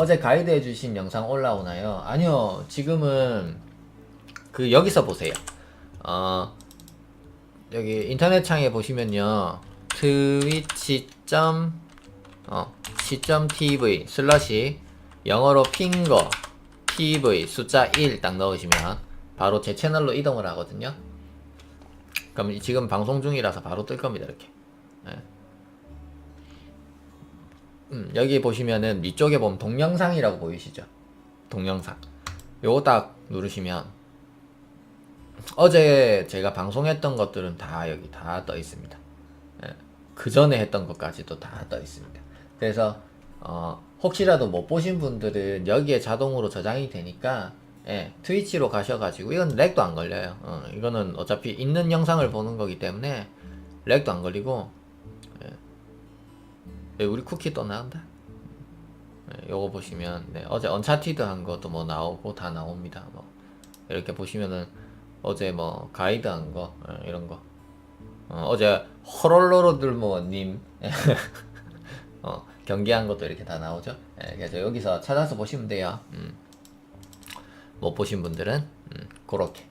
어제 가이드 해주신 영상 올라오나요? 아니요, 지금은 그 여기서 보세요. 어, 여기 인터넷 창에 보시면요, 트위치 점 어, c.tv 슬러시 영어로 핑거 tv 숫자 1 딱 넣으시면 바로 제 채널로 이동을 하거든요. 그럼 이- 지금 방송 중이라서 바로 뜰 겁니다, 이렇게. 예. 음, 여기 보시면은 위쪽에 보면 동영상이라고 보이시죠? 동영상. 요거 딱 누르시면 어제 제가 방송했던 것들은 다 여기 다 떠 있습니다. 예. 그 전에 했던 것까지도 다 떠 있습니다. 그래서 어, 혹시라도 못 보신 분들은 여기에 자동으로 저장이 되니까 예, 트위치로 가셔가지고 이건 렉도 안 걸려요. 어, 이거는 어차피 있는 영상을 보는 거기 때문에 렉도 안 걸리고 예. 예, 우리 쿠키 또 나온다. 예, 요거 보시면 네, 어제 언차티드 한 것도 뭐 나오고 다 나옵니다. 뭐 이렇게 보시면은 어제 뭐 가이드 한거 예, 이런 거 어, 제 호롤로로들모님 어, 경기한 것도 이렇게 다 나오죠. 예, 그래서 여기서 찾아서 보시면 돼요. 음. 못 보신 분들은 음, 그렇게